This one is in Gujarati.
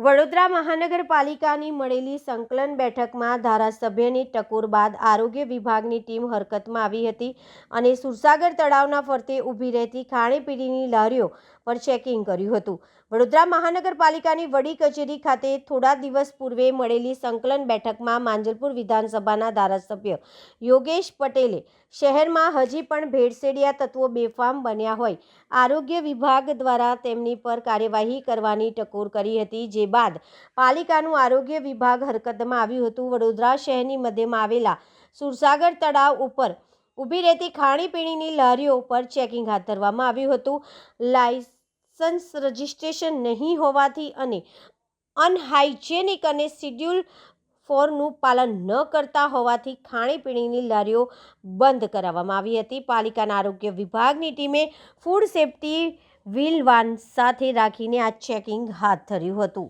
વડોદરા મહાનગરપાલિકાની મળેલી સંકલન બેઠકમાં ધારાસભ્યની ટકોર બાદ આરોગ્ય વિભાગની ટીમ હરકતમાં આવી હતી અને સુરસાગર તળાવના ફરતે ઊભી રહેતી ખાણીપીણીની લારીઓ પર ચેકિંગ કર્યું હતું. વડોદરા મહાનગરપાલિકાની વડી કચેરી ખાતે થોડા દિવસ પૂર્વે મળેલી સંકલન બેઠકમાં માંજલપુર વિધાનસભાના ધારાસભ્ય યોગેશ પટેલે શહેરમાં હજી પણ ભેળસેડિયા તત્વો બેફામ બન્યા હોય. આરોગ્ય વિભાગ દ્વારા તેમની પર કાર્યવાહી કરવાની ટકોર કરી હતી, જે બાદ પાલિકાનું આરોગ્ય વિભાગ હરકતમાં આવ્યું હતું. વડોદરા શહેરની મધ્યમાં આવેલા સુરસાગર તળાવ ઉપર ઊભી રહેતી ખાણીપીણીની લારીઓ પર ચેકિંગ હાથ ધરવામાં આવ્યું હતું. લાયસન્સ રજિસ્ટ્રેશન નહીં હોવાથી અને અનહાઇજેનિક અને શિડ્યુલ ફોરનું પાલન ન કરતા હોવાથી ખાણીપીણીની લારીઓ બંધ કરાવવામાં આવી હતી. પાલિકાના આરોગ્ય વિભાગની ટીમે ફૂડ સેફટી વ્હીલ વાન સાથે રાખીને આ ચેકિંગ હાથ ધર્યું હતું.